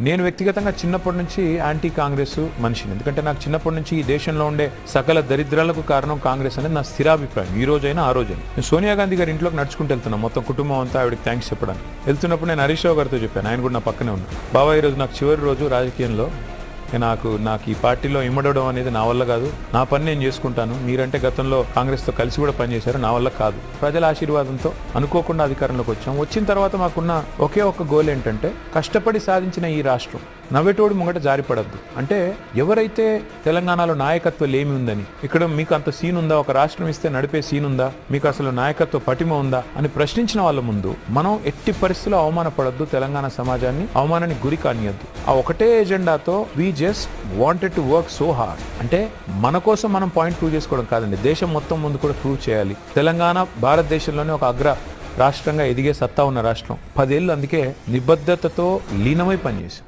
నేను వ్యక్తిగతంగా చిన్నప్పటి నుంచి యాంటీ కాంగ్రెస్ మనిషిని. ఎందుకంటే నాకు చిన్నప్పటి నుంచి ఈ దేశంలో ఉండే సకల దరిద్రాలకు కారణం కాంగ్రెస్ అనేది నా స్థిరాభిప్రాయం. ఈ రోజైనా ఆ రోజైనా. నేను సోనియా గాంధీ గారి ఇంట్లోకి నడుచుకుంటూ వెళ్తున్నా. మొత్తం కుటుంబం అంతా ఆవిడకి థ్యాంక్స్ చెప్పడానికి. వెళ్తున్నప్పుడు నేను హరీష్ రావు గారితో చెప్పాను. ఆయన కూడా నా పక్కనే ఉన్నాను బాబా ఈ రోజు నాకు చివరి రోజు రాజకీయంలో. నాకు నాకు ఈ పార్టీలో ఇమ్మడడం అనేది నా వల్ల కాదు. నా పని నేను చేసుకుంటాను. మీరంటే గతంలో కాంగ్రెస్తో కలిసి కూడా పనిచేశారు. నా వల్ల కాదు. ప్రజల ఆశీర్వాదంతో అనుకోకుండా అధికారంలోకి వచ్చాం. వచ్చిన తర్వాత మాకున్న ఒకే ఒక గోల్ ఏంటంటే కష్టపడి సాధించిన ఈ రాష్ట్రం. నవ్వేటోడు ముంగట జారిపడద్దు. అంటే ఎవరైతే తెలంగాణలో నాయకత్వం లేమి ఉందని ఇక్కడ మీకు అంత సీన్ ఉందా? ఒక రాష్ట్రం ఇస్తే నడిపే సీన్ ఉందా? మీకు అసలు నాయకత్వ పటిమ ఉందా? అని ప్రశ్నించిన వాళ్ళ ముందు మనం ఎట్టి పరిస్థితుల్లో అవమానపడద్దు. తెలంగాణ సమాజాన్ని అవమానానికి గురి కానియద్దు. ఆ ఒకటే ఎజెండాతో we just wanted to work so hard అంటే మన కోసం మనం పాయింట్ ప్రూవ్ చేసుకోవడం కాదండి. దేశం మొత్తం ముందు కూడా ప్రూవ్ చేయాలి. తెలంగాణ భారతదేశంలోనే ఒక అగ్ర రాష్ట్రంగా ఎదిగే సత్తా ఉన్న రాష్ట్రం. పదేళ్ళు అందుకే నిబద్ధతతో లీనమై పనిచేసాం